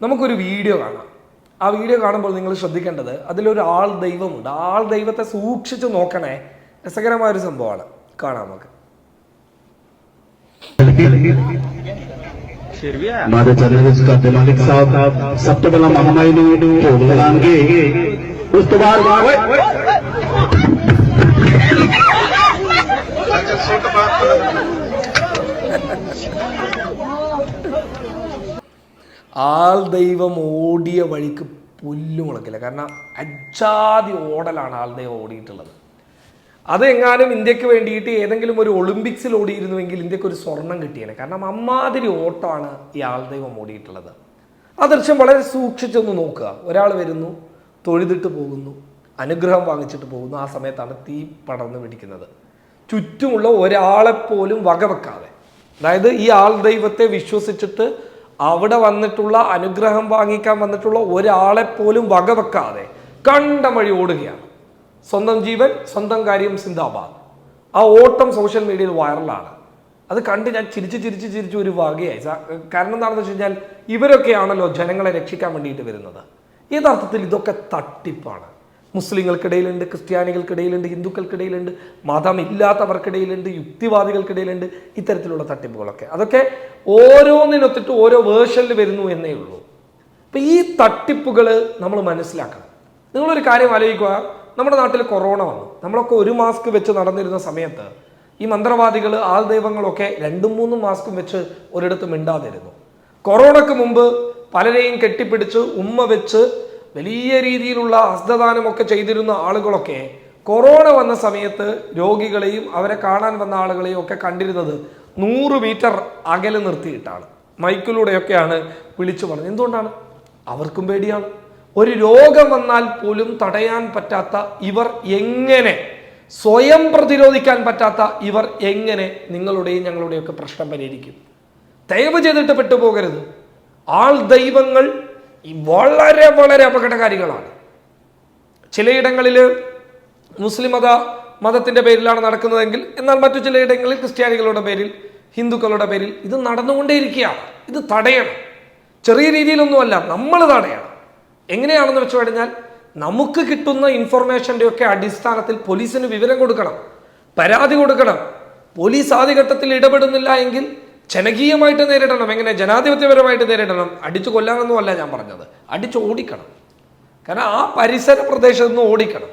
നമുക്കൊരു വീഡിയോ കാണാം ആ വീഡിയോ കാണുമ്പോൾ നിങ്ങൾ ശ്രദ്ധിക്കേണ്ടത് അതിലൊരു ആൾ ദൈവമുണ്ട് ആ ആൾ ദൈവത്തെ സൂക്ഷിച്ച് നോക്കണേ രസകരമായ ഒരു സംഭവമാണ് കാണാം നമുക്ക് हमारे जर्नलिस्ट का मालिक साहब सब तो पहला महामारी ने ढोल लगाएंगे उस तो बाद ആൾ ദൈവം ഓടിയ വഴിക്ക് പുല്ല് മുളക്കില്ല കാരണം അജാതി ഓടലാണ് ആൾ ദൈവം ഓടിയിട്ടുള്ളത്. അതെങ്ങാനും ഇന്ത്യയ്ക്ക് വേണ്ടിയിട്ട് ഏതെങ്കിലും ഒരു ഒളിമ്പിക്സിൽ ഓടിയിരുന്നുവെങ്കിൽ ഇന്ത്യയ്ക്ക് ഒരു സ്വർണം കിട്ടിയേനെ. കാരണം അമ്മാതിരി ഓട്ടമാണ് ഈ ആൾ ദൈവം ഓടിയിട്ടുള്ളത്. ആ ദൃശ്യം വളരെ സൂക്ഷിച്ചൊന്ന് നോക്കുക. ഒരാൾ വരുന്നു തൊഴുതിട്ട് പോകുന്നു അനുഗ്രഹം വാങ്ങിച്ചിട്ട് പോകുന്നു. ആ സമയത്താണ് തീ പടർന്ന് പിടിക്കുന്നത്. ചുറ്റുമുള്ള ഒരാളെപ്പോലും വകവെക്കാതെ. അതായത് ഈ ആൾ ദൈവത്തെ വിശ്വസിച്ചിട്ട് അവിടെ വന്നിട്ടുള്ള അനുഗ്രഹം വാങ്ങിക്കാൻ വന്നിട്ടുള്ള ഒരാളെ പോലും വകവെക്കാതെ കണ്ട വഴി ഓടുകയാണ്. സ്വന്തം ജീവൻ സ്വന്തം കാര്യം സിന്ദാബാദ്. ആ ഓട്ടം സോഷ്യൽ മീഡിയയിൽ വൈറലാണ്. അത് കണ്ട് ഞാൻ ചിരിച്ച് ചിരിച്ച് ചിരിച്ച് ഒരു വകയായി. കാരണം എന്താണെന്ന് വെച്ച് കഴിഞ്ഞാൽ ഇവരൊക്കെയാണല്ലോ ജനങ്ങളെ രക്ഷിക്കാൻ വേണ്ടിയിട്ട് വരുന്നത്. യഥാർത്ഥത്തിൽ ഇതൊക്കെ തട്ടിപ്പാണ്. മുസ്ലിങ്ങൾക്കിടയിലുണ്ട് ക്രിസ്ത്യാനികൾക്കിടയിലുണ്ട് ഹിന്ദുക്കൾക്കിടയിലുണ്ട് മതമില്ലാത്തവർക്കിടയിലുണ്ട് യുക്തിവാദികൾക്കിടയിലുണ്ട് ഇത്തരത്തിലുള്ള തട്ടിപ്പുകളൊക്കെ. അതൊക്കെ ഓരോന്നിനൊത്തിട്ട് ഓരോ വേർഷനിൽ വരുന്നു എന്നേ ഉള്ളൂ. അപ്പം ഈ തട്ടിപ്പുകൾ നമ്മൾ മനസ്സിലാക്കണം. നിങ്ങളൊരു കാര്യം ആലോചിക്കുക. നമ്മുടെ നാട്ടിൽ കൊറോണ വന്നു. നമ്മളൊക്കെ ഒരു മാസ്ക് വെച്ച് നടന്നിരുന്ന സമയത്ത് ഈ മന്ത്രവാദികൾ ആൾ ദൈവങ്ങളൊക്കെ രണ്ടും മൂന്നും മാസ്കും വെച്ച് ഒരിടത്ത് മിണ്ടാതിരുന്നു. കൊറോണയ്ക്ക് മുമ്പ് പലരെയും കെട്ടിപ്പിടിച്ച് ഉമ്മ വെച്ച് വലിയ രീതിയിലുള്ള ഹസ്തദാനമൊക്കെ ചെയ്തിരുന്ന ആളുകളൊക്കെ കൊറോണ വന്ന സമയത്ത് രോഗികളെയും അവരെ കാണാൻ വന്ന ആളുകളെയും ഒക്കെ കണ്ടിരുന്നത് നൂറ് മീറ്റർ അകലെ നിർത്തിയിട്ടാണ്. മൈക്കിലൂടെയൊക്കെയാണ് വിളിച്ചു പറഞ്ഞത്. എന്തുകൊണ്ടാണ്? അവർക്കും പേടിയാണ്. ഒരു രോഗം വന്നാൽ പോലും തടയാൻ പറ്റാത്ത ഇവർ എങ്ങനെ സ്വയം പ്രതിരോധിക്കാൻ പറ്റാത്ത ഇവർ എങ്ങനെ നിങ്ങളുടെയും ഞങ്ങളുടെയൊക്കെ പ്രശ്നം പരിഹരിക്കും? ദയവ് ചെയ്തിട്ട് പെട്ടുപോകരുത്. ആൾ ദൈവങ്ങൾ വളരെ വളരെ അപകടകാരികളാണ് ചിലയിടങ്ങളിൽ മുസ്ലിം മത മതത്തിന്റെ പേരിലാണ് നടക്കുന്നതെങ്കിൽ എന്നാൽ മറ്റു ചിലയിടങ്ങളിൽ ക്രിസ്ത്യാനികളുടെ പേരിൽ ഹിന്ദുക്കളുടെ പേരിൽ ഇത് നടന്നുകൊണ്ടേയിരിക്കുകയാണ്. ഇത് തടയണം. ചെറിയ രീതിയിലൊന്നുമല്ല നമ്മൾ തടയണം. എങ്ങനെയാണെന്ന് വെച്ച് കഴിഞ്ഞാൽ നമുക്ക് കിട്ടുന്ന ഇൻഫർമേഷന്റെ ഒക്കെ അടിസ്ഥാനത്തിൽ പോലീസിന് വിവരം കൊടുക്കണം. പരാതി കൊടുക്കണം. പോലീസ് ആദ്യഘട്ടത്തിൽ ഇടപെടുന്നില്ല എങ്കിൽ ജനകീയമായിട്ട് നേരിടണം എങ്ങനെ ജനാധിപത്യപരമായിട്ട് നേരിടണം അടിച്ചു കൊല്ലാനൊന്നുമല്ല ഞാൻ പറഞ്ഞത്. അടിച്ചു ഓടിക്കണം. കാരണം ആ പരിസര പ്രദേശത്ത് നിന്ന് ഓടിക്കണം.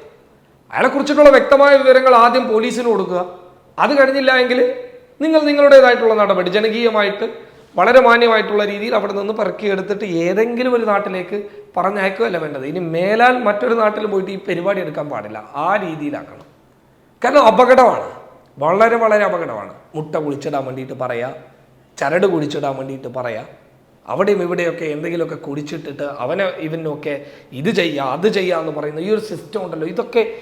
അയാളെ കുറിച്ചിട്ടുള്ള വ്യക്തമായ വിവരങ്ങൾ ആദ്യം പോലീസിന് കൊടുക്കുക. അത് കഴിഞ്ഞില്ല എങ്കിൽ നിങ്ങൾ നിങ്ങളുടേതായിട്ടുള്ള നടപടി ജനകീയമായിട്ട് വളരെ മാന്യമായിട്ടുള്ള രീതിയിൽ അവിടെ നിന്ന് പെറുക്കിയെടുത്തിട്ട് ഏതെങ്കിലും ഒരു നാട്ടിലേക്ക് പറഞ്ഞയക്കുകയല്ല വേണ്ടത്. ഇനി മേലാൽ മറ്റൊരു നാട്ടിൽ പോയിട്ട് ഈ പരിപാടി എടുക്കാൻ പാടില്ല. ആ രീതിയിലാക്കണം. കാരണം അപകടമാണ്. വളരെ വളരെ അപകടമാണ്. മുട്ട കുളിച്ചിടാൻ വേണ്ടിയിട്ട് പറയാ ചരട് കുടിച്ചിടാൻ വേണ്ടിയിട്ട് പറയാം. അവിടെയും ഇവിടെയൊക്കെ എന്തെങ്കിലുമൊക്കെ കുടിച്ചിട്ടിട്ട് അവനെ ഇവനൊക്കെ ഇത് ചെയ്യുക അത് ചെയ്യുക എന്ന് പറയുന്ന ഈ ഒരു സിസ്റ്റം ഉണ്ടല്ലോ. ഇതൊക്കെ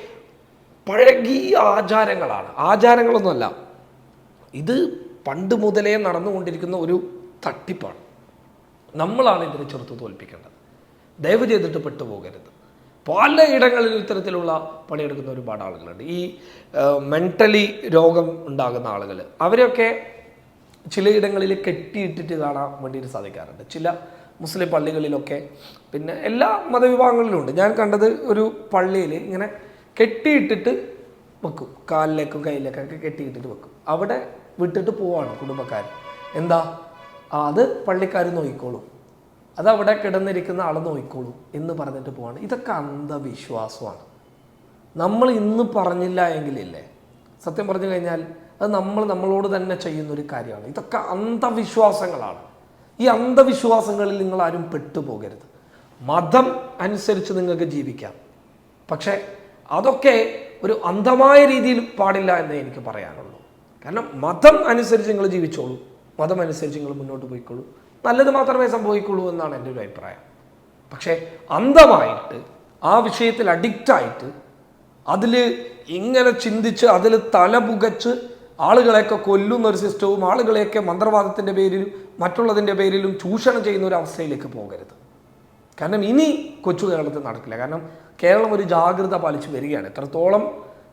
പഴകിയ ആചാരങ്ങളാണ്. ആചാരങ്ങളൊന്നുമല്ല. ഇത് പണ്ട് മുതലേ നടന്നുകൊണ്ടിരിക്കുന്ന ഒരു തട്ടിപ്പാണ്. നമ്മളാണ് ഇതിനെ ചെറുത്ത് തോൽപ്പിക്കേണ്ടത്. ദയവ് ചെയ്തിട്ട് പെട്ടുപോകരുത്. പലയിടങ്ങളിൽ ഇത്തരത്തിലുള്ള പണിയെടുക്കുന്ന ഒരുപാട് ആളുകളുണ്ട്. ഈ മെന്റലി രോഗം ഉണ്ടാകുന്ന ആളുകൾ അവരൊക്കെ ചിലയിടങ്ങളിൽ കെട്ടിയിട്ടിട്ട് കാണാൻ വേണ്ടിയിട്ട് സാധിക്കാറുണ്ട്. ചില മുസ്ലിം പള്ളികളിലൊക്കെ. പിന്നെ എല്ലാ മതവിഭാഗങ്ങളിലും ഉണ്ട് ഞാൻ കണ്ടത് ഒരു പള്ളിയിൽ ഇങ്ങനെ കെട്ടിയിട്ടിട്ട് വെക്കും. കാലിലേക്കും കയ്യിലേക്കൊക്കെ കെട്ടിയിട്ടിട്ട് വെക്കും. അവിടെ വിട്ടിട്ട് പോവാണ് കുടുംബക്കാർ എന്താ? അത് പള്ളിക്കാർ നോക്കിക്കോളും. അത് അവിടെ കിടന്നിരിക്കുന്ന ആൾ നോക്കിക്കോളൂ എന്ന് പറഞ്ഞിട്ട് പോവാണ്. ഇതൊക്കെ അന്ധവിശ്വാസമാണ്. നമ്മൾ ഇന്ന് പറഞ്ഞില്ല എങ്കിലില്ലേ? സത്യം പറഞ്ഞു കഴിഞ്ഞാൽ അത് നമ്മൾ നമ്മളോട് തന്നെ ചെയ്യുന്ന ഒരു കാര്യമാണ്. ഇതൊക്കെ അന്ധവിശ്വാസങ്ങളാണ്. ഈ അന്ധവിശ്വാസങ്ങളിൽ നിങ്ങൾ ആരും പെട്ടുപോകരുത്. മതം അനുസരിച്ച് നിങ്ങൾക്ക് ജീവിക്കാം. പക്ഷേ അതൊക്കെ ഒരു അന്ധമായ രീതിയിൽ പാടില്ല എന്നേ എനിക്ക് പറയാനുള്ളൂ. കാരണം മതം അനുസരിച്ച് നിങ്ങൾ ജീവിച്ചോളൂ. മതം അനുസരിച്ച് നിങ്ങൾ മുന്നോട്ട് പോയിക്കോളൂ. നല്ലത് മാത്രമേ സംഭവിക്കുള്ളൂ എന്നാണ് എന്റെ ഒരു അഭിപ്രായം. പക്ഷേ അന്ധമായിട്ട് ആ വിഷയത്തിൽ അഡിക്റ്റായിട്ട് അതിൽ ഇങ്ങനെ ചിന്തിച്ച് അതിൽ തല പുകച്ച് ആളുകളെയൊക്കെ കൊല്ലുന്ന ഒരു സിസ്റ്റവും ആളുകളെയൊക്കെ മന്ത്രവാദത്തിന്റെ പേരിലും മറ്റുള്ളതിന്റെ പേരിലും ചൂഷണം ചെയ്യുന്ന ഒരു അവസ്ഥയിലേക്ക് പോകരുത്. കാരണം ഇനി കൊച്ചു കേരളത്തിൽ നടക്കില്ല. കാരണം കേരളം ഒരു ജാഗ്രത പാലിച്ചു വരികയാണ്. എത്രത്തോളം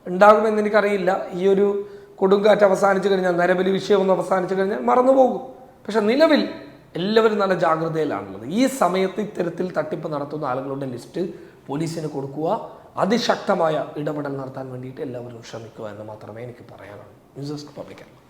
ഉണ്ടാകുമെന്ന് എനിക്കറിയില്ല. ഈ ഒരു കൊടുങ്കാറ്റ് അവസാനിച്ചു കഴിഞ്ഞാൽ നരബലി വിഷയമൊന്നും അവസാനിച്ചു കഴിഞ്ഞാൽ മറന്നുപോകും പക്ഷെ നിലവിൽ എല്ലാവരും നല്ല ജാഗ്രതയിലാണുള്ളത്. ഈ സമയത്ത് ഇത്തരത്തിൽ തട്ടിപ്പ് നടത്തുന്ന ആളുകളുടെ ലിസ്റ്റ് പോലീസിന് കൊടുക്കുക. അതിശക്തമായ ഇടപെടൽ നടത്താൻ വേണ്ടിയിട്ട് എല്ലാവരും ശ്രമിക്കുക എന്ന് മാത്രമേ എനിക്ക് പറയാനുള്ളൂ. News desk public